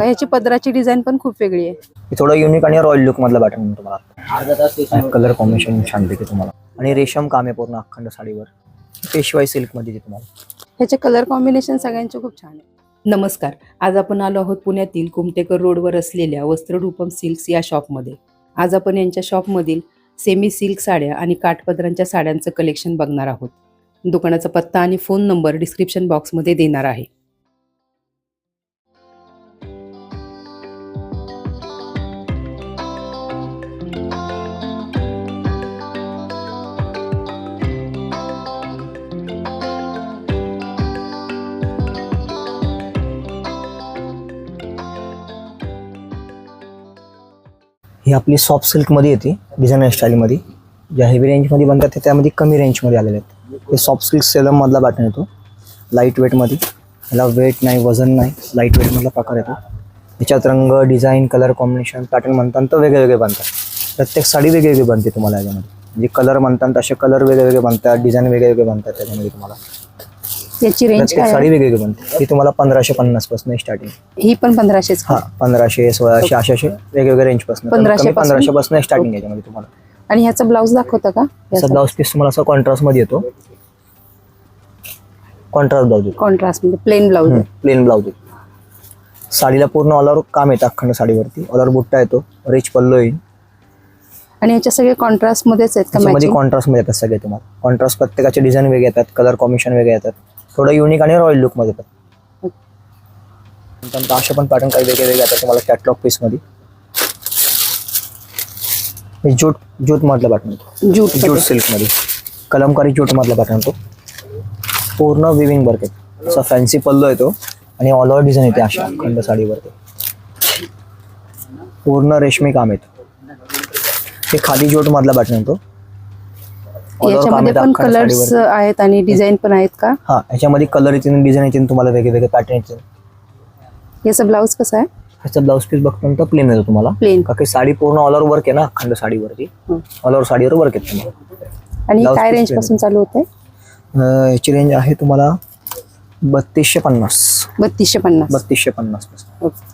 का? ह्याची पदराची डिझाईन पण खूप वेगळी आहे. हे थोडं युनिक आणि रॉयल लुक मधलं पॅटर्न तुम्हाला. कलर कॉम्बिनेशन छान पैकी तुम्हाला. आणि रेशम काम आहे पूर्ण अखंड साडीवर. पेशवाई सिल्कमध्ये तुम्हाला. ह्याचे कलर कॉम्बिनेशन सगळ्यांचे खूप छान आहे. नमस्कार. आज आपण आलो आहोत पुण्यातील कुमटेकर रोडवर असलेल्या वस्त्ररूपम सिल्क्स या शॉपमध्ये. आज आपण यांच्या शॉपमधील सेमी सिल्क साड्या आणि काठपदरांच्या साड्यांचं कलेक्शन बघणार आहोत. दुकानाचा पत्ता आणि फोन नंबर डिस्क्रिप्शन बॉक्समध्ये देणार आहे. ही आपली सॉफ्ट सिल्कमध्ये येते डिझायनर स्टाईलमध्ये ज्या हेवी रेंजमध्ये बनतात ते त्यामध्ये कमी रेंजमध्ये आलेले आहेत. हे सॉफ्ट सिल्क सेलममधला पॅटर्न येतो. लाइट वेटमध्ये ह्याला वेट नाही वजन नाही लाइट वेटमधला प्रकार येतो. याच्यात रंग डिझाईन कलर कॉम्बिनेशन पॅटर्न म्हणतात तर वेगळे बनतात. प्रत्येक साडी वेगळी बनते तुम्हाला याच्यामध्ये. म्हणजे कलर म्हणतात तसे कलर वेगळे वेगळे बनतात डिझाईन वेगळे वेगळे बनतात त्याच्यामध्ये तुम्हाला. याची रेंज प्रत्येक काय साडी आहे? वेगळी बनते ही तुम्हाला पंधराशे पन्नासपासून स्टार्टिंग ही पण पंधराशेच हा पंधराशे सोळाशे असे वेगवेगळ्या रेंजपासून. पंधराशे पासून? पंधराशे पासून स्टार्टिंग याच्यामध्ये तुम्हाला. आणि ह्याचा ब्लाऊज दाखवता का? असा ब्लाऊज पीस तुम्हाला असा कॉन्ट्रास्टमध्ये येतो. कॉन्ट्रास्ट ब्लाऊज कॉन्ट्रास्टमध्ये प्लेन ब्लाऊज प्लेन ब्लाऊज साडीला पूर्ण ऑल ओव्हर काम येतं अखंड साडीवरती. ऑल ओव्हर बुट्टा येतो रिच पल्लो येईल आणि ह्याच्या सगळे कॉन्ट्रास्ट मध्येच आहेत का त्याच्यामध्ये matching? कॉन्ट्रास्टमध्ये येतात सगळे तुम्हाला. कॉन्ट्रास्ट प्रत्येकाचे डिझाईन वेगळे येतात कलर कॉम्बिनेशन वेगळे येतात. थोडं युनिक आणि रॉयल लुकमध्ये नंतर असे पण पॅटर्न काही वेगळे वेगळे येतात तुम्हाला कॅटलॉग पीसमध्ये. ज्यूट ज्यूट मधला पॅटर्न ज्यूटमध्ये. सिल्कमध्ये. कलमकारी ज्यूट मधला पॅटर्न तो. पूर्ण विविंग वर्क आहे. असा फॅन्सी पल्लो येतो आणि ऑल ओव्हर डिझाईन येते अशा खंड साडीवरती. पूर्ण रेशमी काम येतं हे खादी ज्यूट मधला पॅटर्न येतो याच्यामध्ये पण कलर्स. आहेत आणि डिझाईन पण आहेत का? हा ह्याच्यामध्ये कलर येतील डिझाईन येतील तुम्हाला वेगळे वेगळे पॅटर्न येतील. याचा ब्लाऊज कसा आहे? ह्याचा ब्लाऊज पीस बघतो तर प्लेन येतो तुम्हाला. प्लेन का साडी पूर्ण ऑल ओव्हर वर्क आहे ना अखंड साडीवरती. ऑल ओव्हर साडीवर वर्क आहे तुम्हाला. आणि काय रेंज. पासून चालू होते याची रेंज आहे तुम्हाला बत्तीसशे पन्नास. बत्तीसशे पन्नास. बत्तीसशे पन्नासपासून. ओके.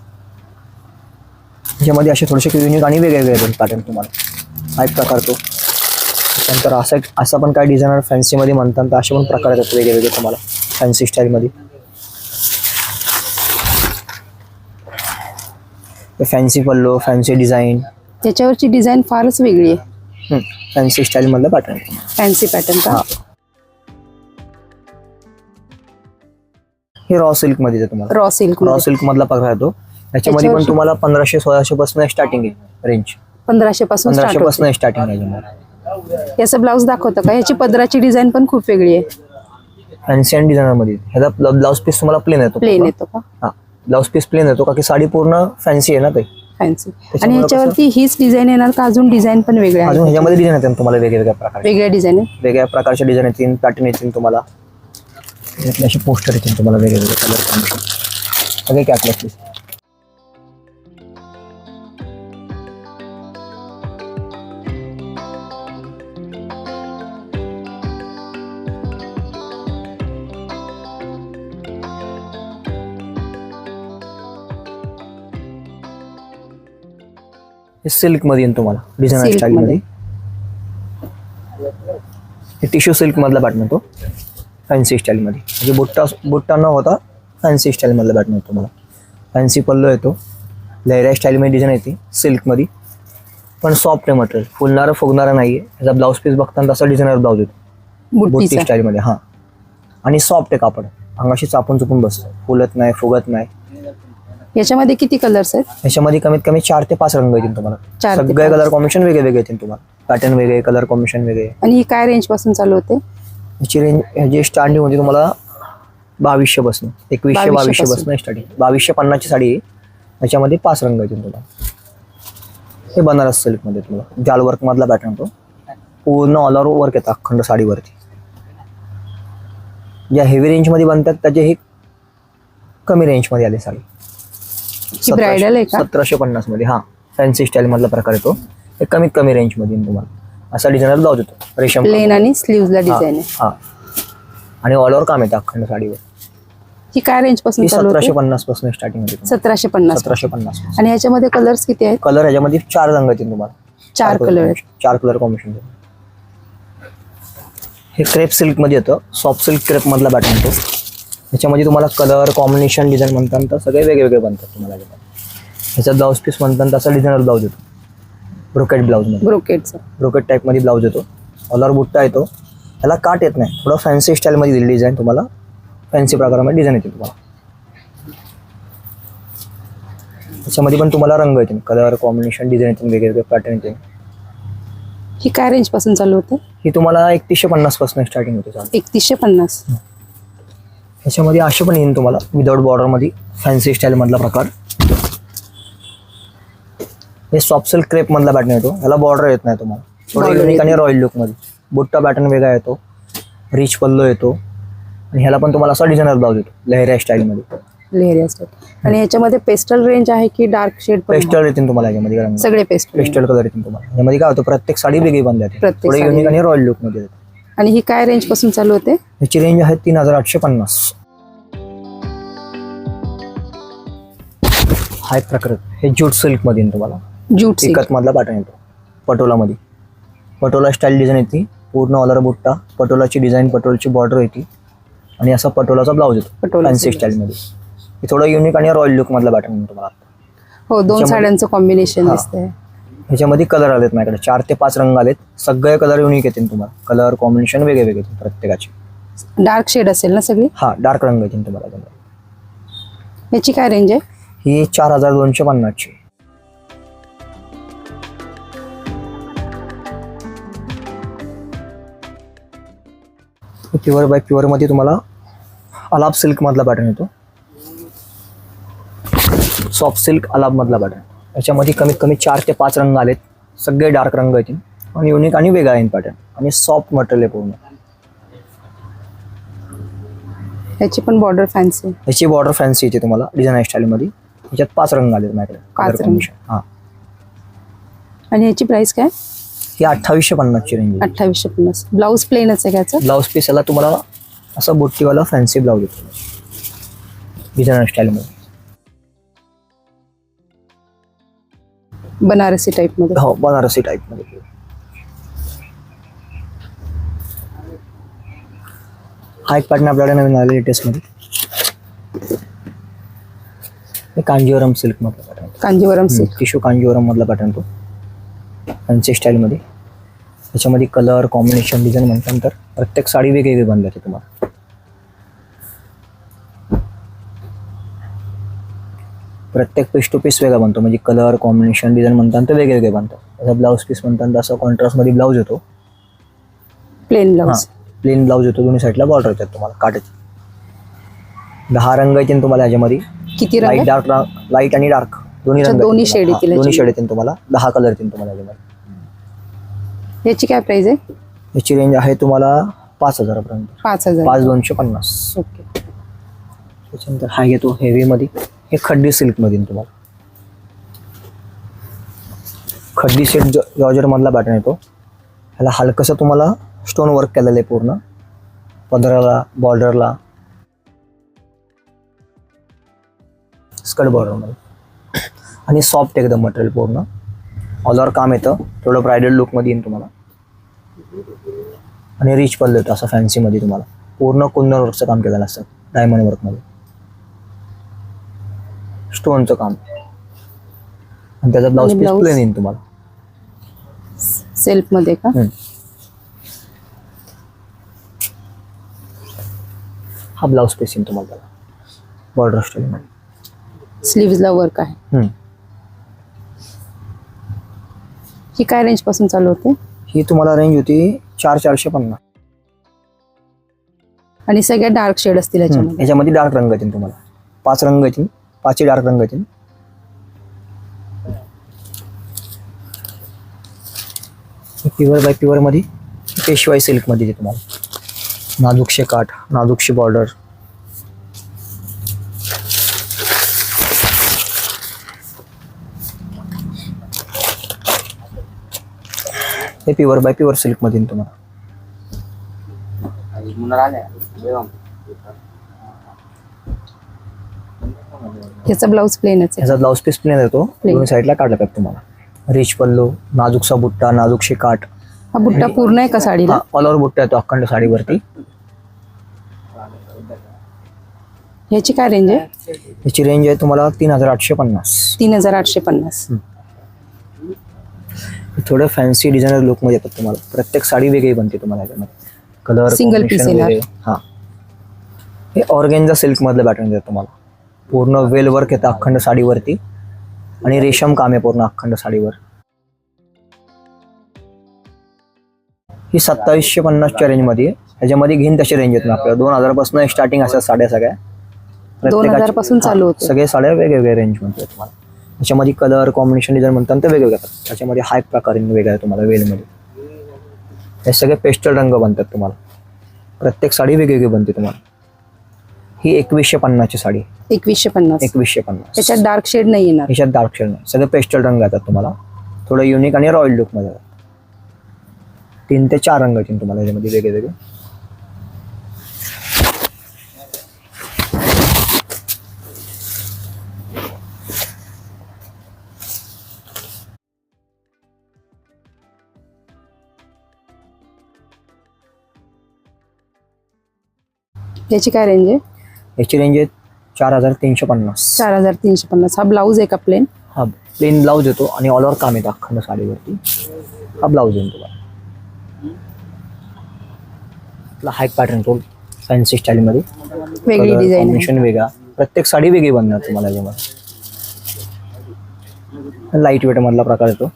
ह्याच्यामध्ये असे थोडेसे युनिक आणि वेगळे वेगळे पॅटर्न तुम्हाला. हा एक प्रकार तो. त्यानंतर असा असा पण काय डिझायनर फॅन्सीमध्ये म्हणतात तर असे पण प्रकार येतात वेगळे वेगळे तुम्हाला फॅन्सी स्टाईलमध्ये फॅन्सी पल्लो फॅन्सी डिझाईन त्याच्यावरची डिझाईन फारच वेगळी आहे. फॅन्सी स्टाईलमधलं पॅटर्न फॅन्सी पॅटर्न का? हा. रॉ सिल्कमध्ये येते तुम्हाला. रॉ सिल्क रॉ सिल्क मधला प्रकार येतो. याच्यामध्ये पण तुम्हाला पंधराशे सोळाशे पासून स्टार्टिंग आहे रेंज पंधराशे पासून पंधराशे पासून स्टार्टिंग आहे याच्यामध्ये याचं ब्लाऊज दाखवतं का? याची पदराची डिझाईन पण खूप वेगळी आहे. फॅन्सी डिझायनरमध्ये. ह्याचा ब्लाऊज पीस तुम्हाला प्लेन येतो प्लेन. येतो का? हा. ब्लाऊज पीस प्लेन येतो का? की साडी पूर्ण फॅन्सी आहे ना ते? फॅन्सी आणि ह्याच्यावरती हीच डिझाईन येणार का? अजून डिझाईन पण वेगळे अजून ह्याच्यामध्ये डिझाईन येते तुम्हाला वेगवेगळ्या प्रकारचे? वेगळ्या डिझाईन आहे? वेगळ्या प्रकारचे डिझाईन येतील पॅटर्न येतील तुम्हाला. यातले असे पोस्टर येतील तुम्हाला वेगवेगळे कलर कॉम्बिनेशन सगळे कॅटलॉग पीस हे सिल्कमध्ये येईल तुम्हाला डिझायनर Silk स्टाईल मध्ये. हे टिश्यू सिल्क मधला पॅटर्न येतो फॅन्सी स्टाईल मध्ये. म्हणजे बुट्टा बुट्टा न होता फॅन्सी स्टाईल मधला पॅटर्न येतो तुम्हाला. फॅन्सी पल्लो येतो लहऱ्या स्टाईल मध्ये डिझाईन येते सिल्कमध्ये पण सॉफ्ट आहे मटेरियल फुलणारं फुगणारं नाहीये. याचा ब्लाऊज पीस बघताना तसा डिझायनर ब्लाऊज येतो. बुट्टी स्टाईल मध्ये हा. आणि सॉफ्ट आहे कापड. अंगाशी चापून चुपून बसतं फुलत नाही फुगत नाही. याच्यामध्ये किती कलर्स आहेत? याच्यामध्ये कमीत कमी चार ते पाच रंग येतील तुम्हाला. चार ते सगळे. कलर कॉम्बिनेशन वेगळे वेगळे येतील तुम्हाला. पॅटर्न वेगळे कलर कॉम्बिनेशन वेगळे. आणि ही काय रेंजपासून चालू होते? याची रेंज ह्याची स्टार्टिंग होती तुम्हाला बावीसशे पासून. एकवीसशे बावीसशे. पासून. स्टार्टिंग बावीसशे पन्नासची साडी आहे. याच्यामध्ये पाच रंग येतील तुम्हाला. हे बनारस सिल्कमध्ये तुम्हाला. जाल वर्क मधला पॅटर्न तो. पूर्ण ऑल ओव्हर वर्क येतात अखंड साडीवरती. ज्या हेवी रेंजमध्ये बनतात त्याचे हे कमी रेंजमध्ये आले साडी. ही ब्रायडल आहे का? सतराशे पन्नासमध्ये हा. फॅन्सी स्टाईल मधला प्रकार येतो. हे कमीत कमी रेंजमध्ये तुम्हाला. असा डिझायनर ब्लाऊज येतो. रेशम प्लेन आणि स्लीव्हजला डिझाईन आहे. हा. आणि ऑल ओव्हर काम येतं अखंड साडीवर. ही काय रेंजपासून सतराशे पन्नासपासून स्टार्टिंग होते सतराशे पन्नास सतराशे पन्नास आणि ह्याच्यामध्ये कलर्स किती आहेत? कलर ह्याच्यामध्ये चार रंग येतील तुम्हाला. चार कलर चार कलर कॉम्बिनेशन हे क्रेप सिल्कमध्ये येतं. सॉफ्ट सिल्क क्रेप मधला पॅटर्न येतो. ह्याच्यामध्ये तुम्हाला कलर कॉम्बिनेशन डिझाईन म्हणतात तर सगळे वेगवेगळे बनतात तुम्हाला ह्याच्यामध्ये. ह्याचा ब्लाऊज पीस म्हणतात तसा डिझायनर ब्लाऊज येतो. ब्रोकेट ब्लाऊज ब्रोकेटचं ब्रोकेट टाईपमध्ये ब्लाऊज येतो. ऑलर बुट्टा येतो. त्याला काट येत नाही. थोडं फॅन्सी स्टाईलमध्ये दिली डिझाईन तुम्हाला फॅन्सी प्रकारामध्ये डिझाईन येते तुम्हाला. त्याच्यामध्ये पण तुम्हाला रंग येतील. कलर कॉम्बिनेशन डिझाईन येतील. वेगवेगळे पॅटर्न येतील. ही काय रेंजपासून चालू होते? ही तुम्हाला एकतीसशे पन्नासपासून स्टार्टिंग होते एकतीसशे पन्नास. ह्याच्यामध्ये असे पण येईल तुम्हाला विदाउट बॉर्डरमध्ये फॅन्सी स्टाईलमधला प्रकार. हे सॉफ्ट सिल्क क्रेप मधला पॅटर्न येतो. याला बॉर्डर येत नाही तुम्हाला. थोडं युनिक आणि रॉयल लुकमध्ये बुट्टा पॅटर्न वेगळा येतो. रिच पल्लो येतो. आणि ह्याला पण तुम्हाला असा डिझायनर ब्लाऊज येतो लहेऱ्या स्टाईलमध्ये लेहरी असतात आणि ह्याच्यामध्ये पेस्टल रेंज आहे की डार्क शेड? पेस्टल येतील तुम्हाला याच्यामध्ये सगळे पेस्टल पेस्टल कलर येतील तुम्हाला. यामध्ये काय होतं प्रत्येक साडी वेगळी बनली जाते थोडे युनिक आणि रॉयल लुकमध्ये येते. आणि ही काय रेंजपासून चालू होते? ह्याची रेंज आहे तीन हजार आठशे पन्नास. हा एक प्रकार हे ज्यूट सिल्कमध्ये येईल तुम्हाला. जूट सिल्क मधला पॅटर्न येतो. पटोलामध्ये. पटोला स्टाईल डिझाईन येते. पूर्ण ऑलर बुट्टा पटोलाची डिझाईन पटोलाची बॉर्डर येते. आणि असा पटोलाचा ब्लाऊज येतो. Fancy blouse. स्टाईलमध्ये हे थोडं युनिक आणि रॉयल लुक मधला पॅटर्न तुम्हाला हो दोन साड्यांचं कॉम्बिनेशन. दिसतंय. ह्याच्यामध्ये कलर आलेत माझ्याकडे. चार ते पाच रंग आलेत. सगळे कलर युनिक येतील तुम्हाला. कलर कॉम्बिनेशन वेगळे वेगळे येतील प्रत्येकाचे. डार्क शेड असेल ना सगळी? हा डार्क रंग येतील तुम्हाला त्यामध्ये. याची काय रेंज आहे? ही चार हजार दोनशे पन्नासची प्युअर बाय प्युअरमध्ये तुम्हाला अलाब सिल्क मधला पॅटर्न येतो. सॉफ्ट सिल्क अलाब मधला पॅटर्न याच्यामध्ये कमीत कमी चार ते पाच रंग आलेत. सगळे डार्क रंग येतील आणि युनिक आणि वेगळा आहे पॅटर्न आणि सॉफ्ट मटेरियल आहे पूर्ण. याची पण बॉर्डर फॅन्सी याची बॉर्डर फॅन्सी येते तुम्हाला डिझाईन स्टाईलमध्ये याच्यात पाच रंग आलेत माझ्याकडे. पाच रंग. हा. आणि याची प्राइस काय? ही अठ्ठावीसशे पन्नासची रेंज अठ्ठावीसशे पन्नास. ब्लाऊज प्लेनच आहे का याचं? ब्लाऊज पीस याला तुम्हाला असा बुट्टीवाला फॅन्सी ब्लाऊज येतो. डिझायनर स्टाईलमध्ये बनारसी टाईपमध्ये हो बनारसी टाईपमध्ये हा एक पॅटर्न आपल्याकडे नवीन आले लेटेस्टमध्ये हे कांजीवरम सिल्क मधला pattern Kanjivaram silk tissue Kanjivaram मधला पॅटर्न तो. फॅन्सी स्टाईलमध्ये त्याच्यामध्ये कलर कॉम्बिनेशन डिझाईन म्हणतात तर प्रत्येक साडी वेगवेगळी बनली जाते तुम्हाला. प्रत्येक पीस टू पीस वेगळा बनतो. म्हणजे कलर कॉम्बिनेशन डिझाईन म्हणतात तर वेगवेगळे बनतात. त्याचा ब्लाऊज पीस म्हणतात तर असं कॉन्ट्रास्टमध्ये ब्लाऊज येतो. प्लेन ब्लाऊज प्लेन ब्लाऊज येतो दोन्ही साईडला बॉर्डर येतात तुम्हाला काटाचे दहा रंग येतील तुम्हाला ह्याच्यामध्ये. किती रंग? लाइट? डार्क लाइट आणि डार्क दोन्ही रंग दोन्ही येतील तुम्हाला. येतील हां, दोन्ही शेड. येतील तुम्हाला. दहा कलर येतील तुम्हाला याच्यामध्ये. याची काय प्राइस आहे? याची रेंज आहे तुम्हाला पाच हजारापर्यंत. पाच हजार. पाच दोनशे पन्नास. ओके त्याच्यानंतर हा येतो हेवीमध्ये हे खड्डी सिल्कमध्ये येईल तुम्हाला. खड्डी सेट जॉर्जर मधला पॅटर्न येतो. ह्याला हलकंसं तुम्हाला स्टोन वर्क केलेलं आहे पूर्ण. पदराला बॉर्डरला स्कर्ट बॉर्डरमध्ये आणि सॉफ्ट एकदम मटेरियल पूर्ण. ऑलवर काम येतं. थोडं ब्रायडल लुकमध्ये येईन तुम्हाला. आणि रिच पल्ल येतो असं फॅन्सीमध्ये तुम्हाला. पूर्ण कुंदन वर्कचं काम केलेलं असतं. डायमंड वर्कमध्ये स्टोनचं काम. आणि त्याचा ब्लाऊज आणि पीस blouse? प्लेन येईल तुम्हाला. सेल्फमध्ये का? हम्म. हा ब्लाऊज पीस येईल तुम्हाला त्याला. बॉर्डर स्टाईलमध्ये स्लीव्हजला वर्क आहे. ही काय रेंजपासून चालू होते? ही तुम्हाला रेंज होती चार चारशे पन्नास. आणि सगळ्या डार्क शेड असतील हम्म. याच्यामध्ये. याच्यामध्ये डार्क रंग येतील तुम्हाला. पाच रंग येतील पाचही डार्क रंग येतील प्युअर बाय प्युअर मध्ये पेशवाई सिल्क मध्ये येते तुम्हाला. नाजूकशे काठ, नाजूकशी बॉर्डर हे प्युअर बाय प्युअर सिल्क मध्ये येईल तुम्हाला. ह्याचा ब्लाऊज प्लेनच आहे. ह्याचा ब्लाऊज पीस प्लेन येतो Plain. दोन्ही साईडला काढला पाहिजे तुम्हाला. रिच पल्लू नाजूकसा बुट्टा नाजूकशी काठ. हा बुट्टा पूर्ण आहे का साडीला? ऑल ओव्हर बुट्टा येतो अखंड साडीवरती. ह्याची काय रेंज आहे? याची रेंज आहे तुम्हाला तीन हजार आठशे पन्नास. तीन हजार आठशे पन्नास. थोडं फॅन्सी डिझायनर लुकमध्ये येतात तुम्हाला. प्रत्येक साडी वेगळी बनते तुम्हाला याच्यामध्ये कलर Single piece येणार. हां. हे ऑर्गेन्झा सिल्क मधलं पॅटर्न येतं तुम्हाला. पूर्ण वेल वर्क येतं अखंड साडीवरती. आणि रेशम काम आहे पूर्ण अखंड साडीवर. ही सत्तावीसशे पन्नासच्या रेंजमध्ये ह्याच्यामध्ये घेईन तशी रेंज येत आपल्याला. दोन हजारापासून स्टार्टिंग असतात साड्या सगळ्या. दोन हजारपासून चालू होते. सगळे साड्या वेगवेगळ्या रेंजमध्ये तुम्हाला. त्याच्यामध्ये कलर कॉम्बिनेशन डिझाईन म्हणतात ते वेगवेगळे येतात त्याच्यामध्ये हा एक प्रकार वेगळा तुम्हाला वेलमध्ये. हे सगळे पेस्टल रंग बनतात तुम्हाला. प्रत्येक साडी वेगवेगळी बनते तुम्हाला. ही एकवीसशे पन्नासची साडी. एकवीसशे पन्नास. एकवीसशे पन्नास. त्याच्यात डार्क शेड नाही येणार. ह्याच्यात डार्क शेड नाही. सगळे पेस्टल रंग येतात तुम्हाला. थोडं युनिक आणि रॉयल लुकमध्ये येतात. तीन ते चार रंग येतील तुम्हाला याच्यामध्ये वेगळे वेगळे. याची काय रेंज आहे? याची रेंज आहे चार हजार तीनशे पन्नास. चार हजार तीनशे पन्नास. हा ब्लाऊज आहे का प्लेन हा प्लेन ब्लाऊज येतो आणि ऑल ओव्हर काम येतं अखंड साडीवरती. हा ब्लाऊज येईल तुम्हाला आपला हाय पॅटर्न तो फॅन्सी स्टाईलमध्ये वेगळी डिझाईन कॉम्बिनेशन वेगळा. प्रत्येक साडी वेगळी बनणार तुम्हाला याच्यामध्ये लाइट वेट मधला प्रकार येतो.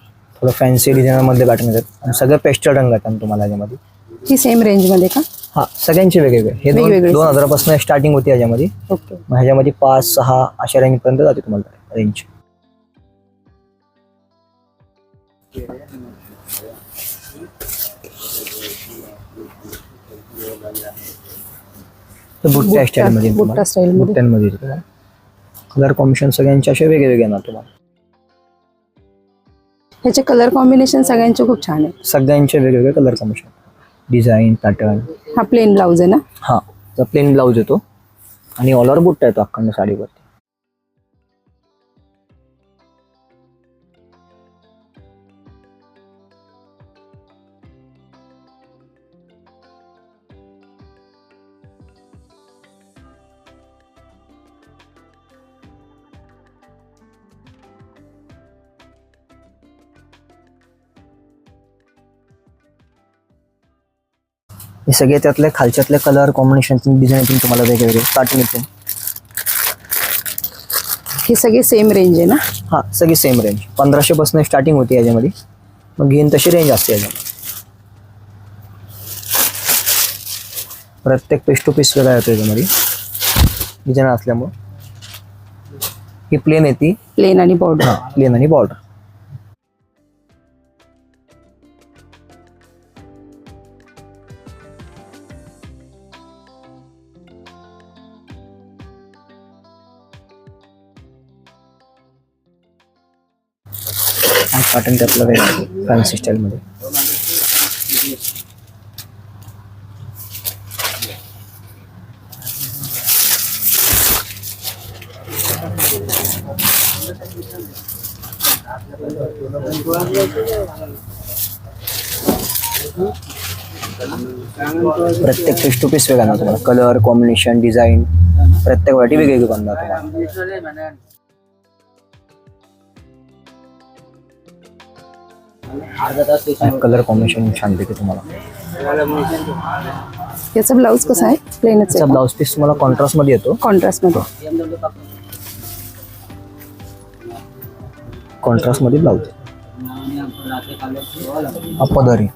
थोडं फॅन्सी डिझायनर मधले पॅटर्न येतात. आणि सगळं पेस्टल रंग येतात तुम्हाला याच्यामध्ये. ही सेम रेंजमध्ये का? हा सगळ्यांचे वेगवेगळे. हे दोन वेगवेगळे. दोन हजारापासून स्टार्टिंग होती याच्यामध्ये ओके. मग ह्याच्यामध्ये पाच सहा अशा रेंज पर्यंत जाते तुम्हाला. रेंज बुट्ट्या बुट्टा- बुट्टा style मध्ये. बुट्ट्यांमध्ये येते तुम्हाला. कलर कॉम्बिनेशन सगळ्यांचे असे वेगळे वेगळे येणार तुम्हाला. ह्याचे कलर कॉम्बिनेशन सगळ्यांचे खूप छान आहे सगळ्यांचे वेगवेगळे कलर कॉम्बिनेशन डिझाईन पॅटर्न. हा प्लेन ब्लाऊज आहे ना? हा तर प्लेन ब्लाऊज येतो. आणि ऑल ओव्हर बुट्टा येतो अखंड साडीवरती. हे सगळे त्यातले खालच्यातले कलर कॉम्बिनेशन डिझाईन तुम्हाला वेगवेगळे स्टार्टिंग येते हे सगळे सेम रेंज आहे ना? हा सगळी सेम रेंज पंधराशे पासून स्टार्टिंग होती याच्यामध्ये. मग घेईन तशी रेंज असते याच्यामध्ये. प्रत्येक पीस टू पीस वेगळा येतो याच्यामध्ये. डिझाईन असल्यामुळं. ही प्लेन येते प्लेन आणि बॉर्डर हा प्लेन आणि बॉर्डर पॅटर्न त्यातलं वेगळं फॅन्सी स्टाईलमध्ये प्रत्येक पीस टू पीस वेगळा ना तुम्हाला. कलर कॉम्बिनेशन डिझाईन प्रत्येक वाटी वेगवेगळी बनणार तुम्हाला. कलर कॉम्बिनेशन छान पैकी तुम्हाला. याचा ब्लाऊज कसा आहे? प्लेनच आहे ब्लाऊज पीस तुम्हाला कॉन्ट्रास्टमध्ये येतो. कॉन्ट्रास्टमध्ये. कॉन्ट्रास्टमध्ये ब्लाऊज पदर. आहे